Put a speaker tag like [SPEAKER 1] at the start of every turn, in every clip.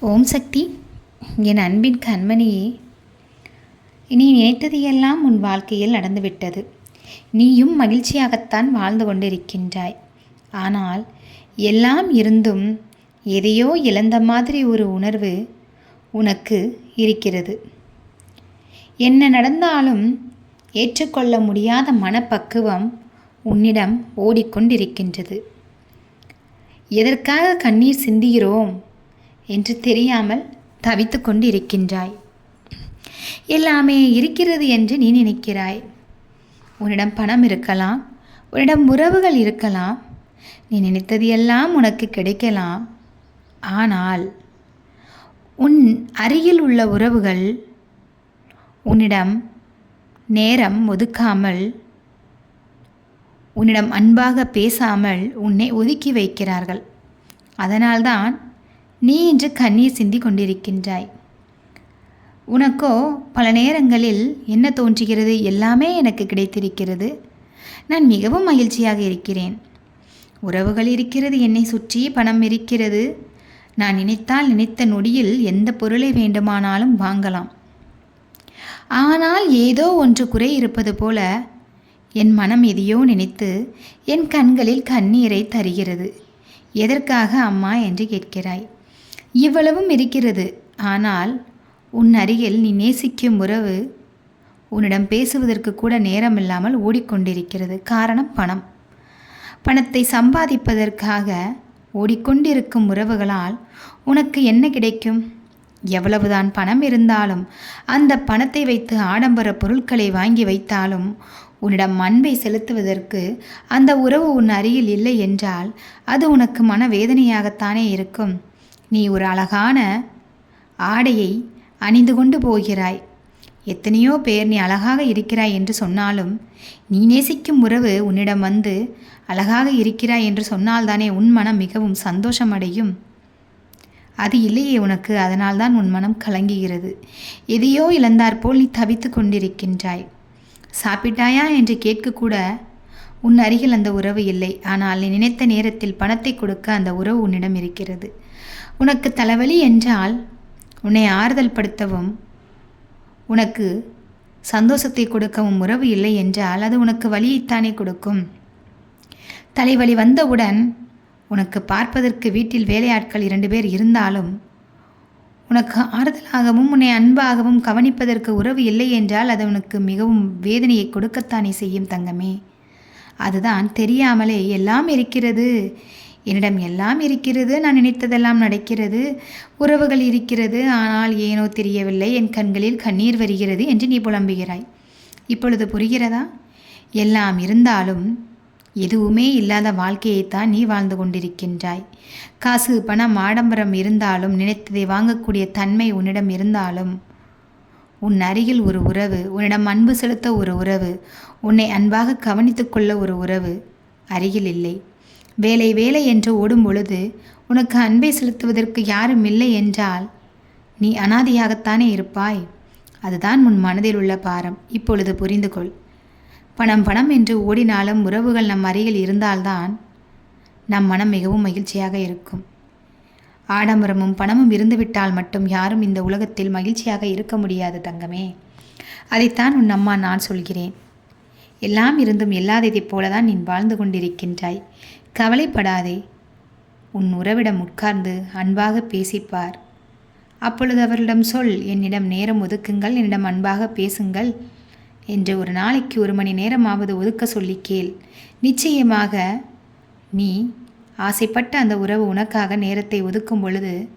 [SPEAKER 1] ஓம் சக்தி. என் அன்பின் கண்மணியே நீ நினைத்தது எல்லாம் உன் வாழ்க்கையில் நடந்துவிட்டது. நீயும் மகிழ்ச்சியாகத்தான் வாழ்ந்து கொண்டிருக்கின்றாய். ஆனால் எல்லாம் இருந்தும் எதையோ இழந்த மாதிரி ஒரு உணர்வு உனக்கு இருக்கிறது. என்ன நடந்தாலும் ஏற்றுக்கொள்ள முடியாத மனப்பக்குவம் உன்னிடம் ஓடிக்கொண்டிருக்கின்றது. எதற்காக கண்ணீர் சிந்துகிறோம்? என்று தெரியாமல் தவித்து கொண்டு இருக்கின்றாய் எல்லாமே இருக்கிறது என்று நீ நினைக்கிறாய். உன்னிடம் பணம் இருக்கலாம் உன்னிடம் உறவுகள் இருக்கலாம் நீ நினைத்தது எல்லாம் உனக்கு கிடைக்கலாம். ஆனால் உன் அருகில் உள்ள உறவுகள் உன்னிடம் நேரம் ஒதுக்காமல் உன்னிடம் அன்பாக பேசாமல் உன்னை ஒதுக்கி வைக்கிறார்கள். அதனால்தான் நீ இன்று கண்ணீர் சிந்தி கொண்டிருக்கின்றாய். உனக்கோ பல நேரங்களில் என்ன தோன்றுகிறது எல்லாமே எனக்கு கிடைத்திருக்கிறது. நான் மிகவும் மகிழ்ச்சியாக இருக்கிறேன். உறவுகள் இருக்கிறது என்னை சுற்றி பணம் இருக்கிறது. நான் நினைத்தால் நினைத்த நொடியில் எந்த பொருளை வேண்டுமானாலும் வாங்கலாம். ஆனால் ஏதோ ஒன்று குறை இருப்பது போல என் மனம் எதையோ நினைத்து என் கண்களில் கண்ணீரை தருகிறது. எதற்காக அம்மா என்று கேட்கிறாய். இவ்வளவும் இருக்கிறது. ஆனால் உன் அருகில் நீ நேசிக்கும் உறவு உன்னிடம் பேசுவதற்கு கூட நேரமில்லாமல் ஓடிக்கொண்டிருக்கிறது. காரணம் பணம். பணத்தை சம்பாதிப்பதற்காக ஓடிக்கொண்டிருக்கும் உறவுகளால் உனக்கு என்ன கிடைக்கும்? எவ்வளவுதான் பணம் இருந்தாலும் அந்த பணத்தை வைத்து ஆடம்பர பொருட்களை வாங்கி வைத்தாலும் உன்னிடம் அன்பை செலுத்துவதற்கு அந்த உறவு உன் அருகில் இல்லை என்றால் அது உனக்கு மனவேதனையாகத்தானே இருக்கும். நீ ஒரு அழகான ஆடையை அணிந்து கொண்டு போகிறாய். எத்தனையோ பேர் நீ அழகாக இருக்கிறாய் என்று சொன்னாலும் நீ நேசிக்கும் உறவு உன்னிடம் வந்து அழகாக இருக்கிறாய் என்று சொன்னால்தானே உன் மனம் மிகவும் சந்தோஷமடையும். அது இல்லையே உனக்கு அதனால்தான் உன் மனம் கலங்குகிறது. எதையோ இழந்தாற்போல் நீ தவித்து கொண்டிருக்கின்றாய். சாப்பிட்டாயா என்று கேட்கக்கூட உன் அருகில் அந்த உறவு இல்லை. ஆனால் நீ நினைத்த நேரத்தில் பணத்தை கொடுக்க அந்த உறவு உன்னிடம் இருக்கிறது. உனக்கு தலைவலி என்றால் உன்னை ஆறுதல் படுத்தவும் உனக்கு சந்தோஷத்தை கொடுக்கவும் உறவு இல்லை என்றால் அது உனக்கு வலியைத்தானே கொடுக்கும். தலைவலி வந்தவுடன் உனக்கு பார்ப்பதற்கு வீட்டில் வேலையாட்கள் இரண்டு பேர் இருந்தாலும் உனக்கு ஆறுதலாகவும் உன்னை அன்பாகவும் கவனிப்பதற்கு உறவு இல்லை என்றால் அது உனக்கு மிகவும் வேதனையை கொடுக்கத்தானே செய்யும் தங்கமே. அதுதான் தெரியாமலே எல்லாம் இருக்கிறது. என்னிடம் எல்லாம் இருக்கிறது நான் நினைத்ததெல்லாம் நடக்கிறது. உறவுகள் இருக்கிறது ஆனால் ஏனோ தெரியவில்லை. என் கண்களில் கண்ணீர் வருகிறது என்று நீ புலம்புகிறாய். இப்பொழுது புரிகிறதா? எல்லாம் இருந்தாலும் எதுவுமே இல்லாத வாழ்க்கையைத்தான் நீ வாழ்ந்து கொண்டிருக்கின்றாய். காசு பணம் ஆடம்பரம் இருந்தாலும் நினைத்ததை வாங்கக்கூடிய தன்மை உன்னிடம் இருந்தாலும் உன் அருகில் ஒரு உறவு உன்னிடம் அன்பு செலுத்த ஒரு உறவு உன்னை அன்பாக கவனித்துக்கொள்ள ஒரு உறவு அருகில் இல்லை. வேலை வேலை என்று ஓடும் பொழுது உனக்கு அன்பை செலுத்துவதற்கு யாரும் இல்லை என்றால் நீ அனாதியாகத்தானே இருப்பாய்? அதுதான் உன் மனதில் உள்ள பாரம். இப்பொழுது புரிந்து கொள். பணம் பணம் என்று ஓடினாலும் உறவுகள் நம் அருகில் இருந்தால்தான் நம் மனம் மிகவும் மகிழ்ச்சியாக இருக்கும். ஆடம்பரமும் பணமும் இருந்துவிட்டால் மட்டும் யாரும் இந்த உலகத்தில் மகிழ்ச்சியாக இருக்க முடியாது தங்கமே. அதைத்தான் உன் அம்மா நான் சொல்கிறேன். எல்லாம் இருந்தும் இல்லாததைப் போலதான் நீ வாழ்ந்து கொண்டிருக்கின்றாய். கவலைப்படாதே. உன் உறவிடம் உட்கார்ந்து அன்பாக பேசிப்பார். அப்பொழுது அவரிடம் சொல் என்னிடம் நேரம் ஒதுக்குங்கள் என்னிடம் அன்பாக பேசுங்கள் என்று ஒரு நாளைக்கு ஒரு மணி நேரமாவது ஒதுக்க சொல்லி கேள். நிச்சயமாக நீ ஆசைப்பட்ட அந்த உறவு உனக்காக நேரத்தை ஒதுக்கும் பொழுது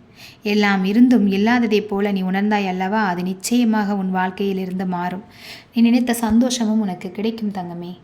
[SPEAKER 1] எல்லாம் இருந்தும் இல்லாததைப் போல நீ உணர்ந்தாய் அல்லவா? அது நிச்சயமாக உன் வாழ்க்கையில் இருந்து மாறும். நீ நினைத்த சந்தோஷமும் உனக்கு கிடைக்கும் தங்கமே.